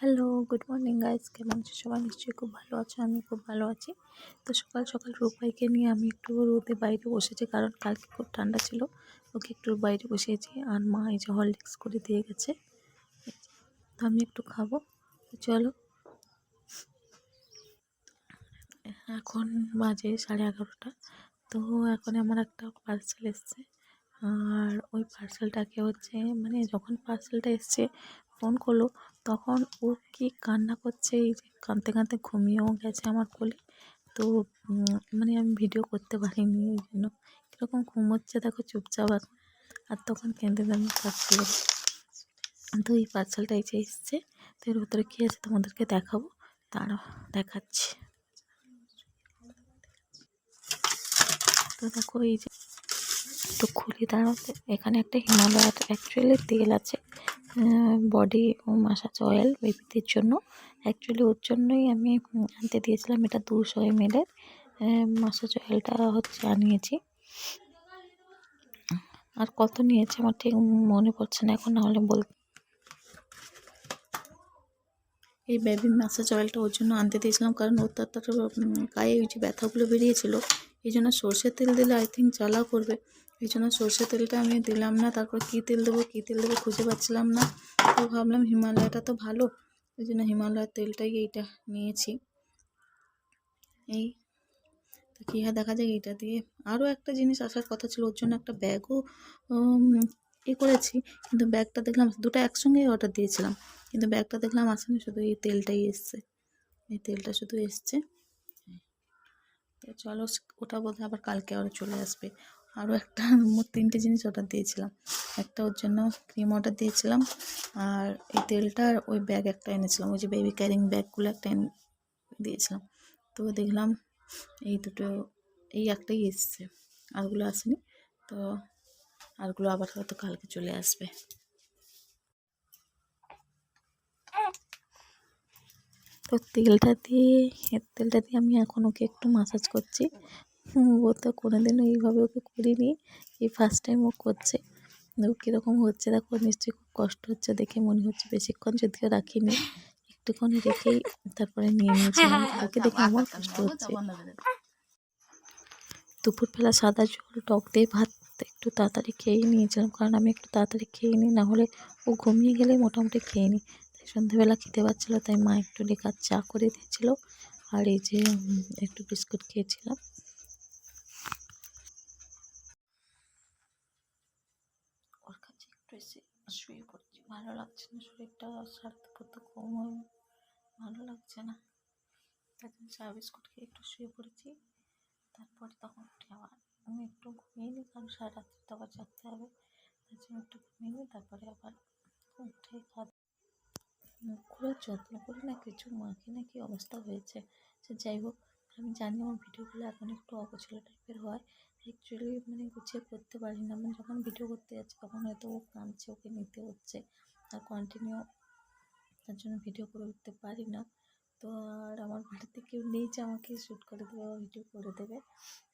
Hello good morning guys কেমন আছো? সবাই নিশ্চয়ই খুব ভালো আছো, আমি খুব ভালো আছি। তো সকাল সকাল রূপাইকে নিয়ে আমি একটু রোদে বাইরে বসেছি, কারণ কালকে খুব ঠান্ডা ছিল। ওকে একটু বাইরে বসিয়েছি আর মা এই যে হরলিক্স করে দিয়ে গেছে। তো আমি একটু খাব। চলো। এখন বাজে সাড়ে এগারোটা। তো এখন আমার একটা পার্সেল এসছে। আর ওই পার্সেলটাকে হচ্ছে মানে যখন পার্সেলটা এসছে ফোন করল তখন ও কি কান্না করছে, এই যে কাঁদতে কাঁদতে ঘুমিয়েও গেছে আমার কোলে। তো মানে আমি ভিডিও করতে পারিনি এই জন্য। কীরকম ঘুমোচ্ছে দেখো চুপচাপ এখন আর তখন কেঁদে কেঁদে থাকছিল তো এই পার্সেলটা এই যে এসছে, তো এর ভিতরে কী আছে তোমাদেরকে দেখাবো? তারাও দেখাচ্ছি। তো দেখো এই যে একটু খুলি দাঁড়াতে, এখানে একটা হিমালয়ার অ্যাকচুয়ালি তেল আছে। বডি মাসাজ অয়েল বেবিদের জন্য। অ্যাকচুয়ালি ওর জন্যই আমি আনতে দিয়েছিলাম এটা দুশো এমএলের মাসাজ অয়েলটা হচ্ছে আনিয়েছি। আর কত নিয়েছে আমার ঠিক মনে পড়ছে না, এখন নাহলে বল এই বেবি ম্যাসাজ অয়েলটা ওর জন্য আনতে দিয়েছিলাম, কারণ ওর তার গায়ে ওই যে ব্যথাগুলো বেরিয়েছিল, এই জন্য সর্ষের তেল দিলে আই থিঙ্ক জ্বালা করবে। এই জন্য সর্ষের তেলটা আমি দিলাম না, তারপর কী তেল দেবো, কী তেল দেবো খুঁজে পাচ্ছিলাম না। তো ভাবলাম হিমালয়াটা তো ভালো ওই জন্য হিমালয়ের তেলটাই এইটা নিয়েছি। এই, তো কী হয়, দেখা যায় এইটা দিয়ে। আরও একটা জিনিস আসার কথা ছিল, ওর জন্য একটা ব্যাগও এ করেছি, কিন্তু ব্যাগটা দেখলাম দুটো একসঙ্গেই অর্ডার দিয়েছিলাম, কিন্তু ব্যাগটা দেখলাম আসেনি, শুধু এই তেলটাই এসছে। এই তেলটা শুধু এসছে। তো চলো, ওটা বোধহয় আবার কালকে আরও চলে আসবে। আরও একটা, মোট তিনটে জিনিস অর্ডার দিয়েছিলাম। একটা ওর জন্য ক্রিম অর্ডার দিয়েছিলাম, আর এই তেলটা আর ওই ব্যাগ একটা এনেছিলাম। ওই যে বেবি ক্যারিং ব্যাগগুলো একটা এনে দিয়েছিলাম। তো দেখলাম এই দুটো, এই একটাই এসছে আরগুলো আসেনি। তো আরগুলো আবার হয়তো কালকে চলে আসবে। তো তেলটা দিয়ে তেলটা দিয়ে আমি এখন ওকে একটু মাসাজ করছি। ও তো কোনোদিনও এইভাবে ওকে করিনি। এই ফার্স্ট টাইম ও করছে। ও কীরকম হচ্ছে। দেখো নিশ্চয়ই খুব কষ্ট হচ্ছে দেখে মনে হচ্ছে বেশিক্ষণ যদিও রাখিনি। একটুখানি রেখেই তারপরে নিয়ে নিয়েছিলাম। ওকে দেখে আমার কষ্ট হচ্ছে। দুপুরবেলা সাদা জল টক দিয়ে ভাত একটু তাড়াতাড়ি খেয়েই নিয়েছিলাম। কারণ আমি একটু তাড়াতাড়ি খেয়ে নিই নাহলে ও ঘুমিয়ে গেলেই মোটামুটি খেয়ে নিই। তাই সন্ধ্যেবেলা খেতে পারছিলো তাই মা একটু লেখার চা করে দিয়েছিল। আর এই যে একটু বিস্কুট খেয়েছিলাম একটু এসে শুয়ে পড়ছি। ভালো লাগছে না শরীরটা সারতে কম হয় ভালো লাগছে না। তার জন্য চা বিস্কুট খেয়ে একটু শুয়ে পড়েছি। তারপরে তখন উঠে আবার আমি একটু ঘুমিয়ে নিই, কারণ সারা রাত্রি তো আবার জাগতে হবে। তার জন্য একটু ঘুমিয়ে নিই, তারপরে আবার উঠে খাওয়া মুখগুলো যত্ন করে না, কিছু মাখে নাকি অবস্থা হয়েছে। সে যাই হোক আমি জানি আমার ভিডিওগুলো এখন একটু অগোছালো টাইপের হয়। অ্যাকচুয়ালি মানে গুছিয়ে করতে পারি না। মানে যখন ভিডিও করতে যাচ্ছি তখন হয়তো ও কাঁদছে, ওকে নিতে হচ্ছে। আর কন্টিনিউ তার জন্য ভিডিও করে উঠতে পারি না। তো আর আমার বাড়িতে কেউ নেই যে আমাকে শ্যুট করে দেবে বা ভিডিও করে দেবে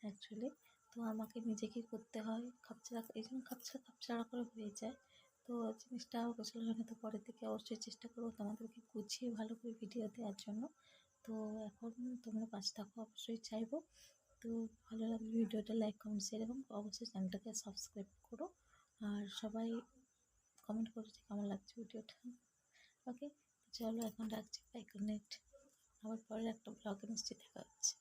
অ্যাকচুয়ালি তো আমাকে নিজেকেই করতে হয়। খাপছাড়া, এই জন্য খাপছাড়া খাপছাড়া করে হয়ে যায়। তো জিনিসটা গোছালো হয় না তো পরের দিকে অবশ্যই চেষ্টা করব তোমাদেরকে গুছিয়ে ভালো করে ভিডিও দেওয়ার জন্য। তো এখন তোমরা পাশে থাকো, অবশ্যই চাইব। তো ভালো লাগলে ভিডিওটা লাইক কমেন্ট শেয়ার এবং অবশ্যই চ্যানেলটাকে সাবস্ক্রাইব করো। আর সবাই কমেন্ট করো যে কেমন লাগছে ভিডিওটা। ওকে চলো এখন রাখছি। বাই গুড নাইট আবার পরে একটা ব্লগে নিশ্চয়ই দেখা হচ্ছে।